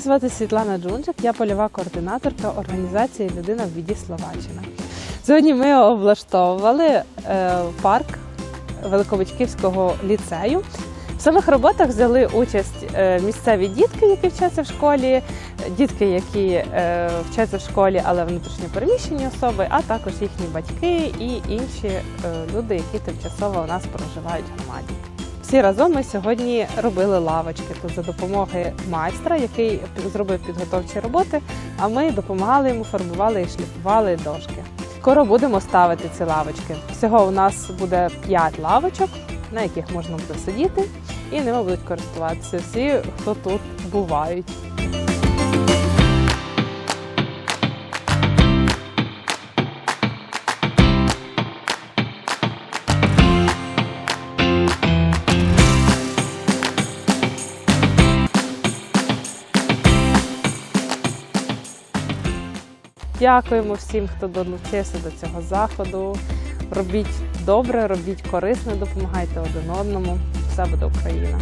Мене звати Світлана Джунчик, я польова координаторка організації Людина в біді Словаччина. Сьогодні ми облаштовували е, парк Великобатьківського ліцею. В самих роботах взяли участь е, місцеві дітки, які вчаться в школі, дітки, які е, вчаться в школі, але внутрішньо переміщені особи, а також їхні батьки і інші люди, які тимчасово у нас проживають в громаді. Всі разом ми сьогодні робили лавочки тут за допомогою майстра, який зробив підготовчі роботи. А ми допомагали йому, фарбували і шліфували дошки. Скоро будемо ставити ці лавочки. Всього у нас буде 5 лавочок, на яких можна буде сидіти, і ними будуть користуватися всі, хто тут бувають. Дякуємо всім, хто долучився до цього заходу. Робіть добре, робіть корисне, допомагайте один одному. Все буде Україна.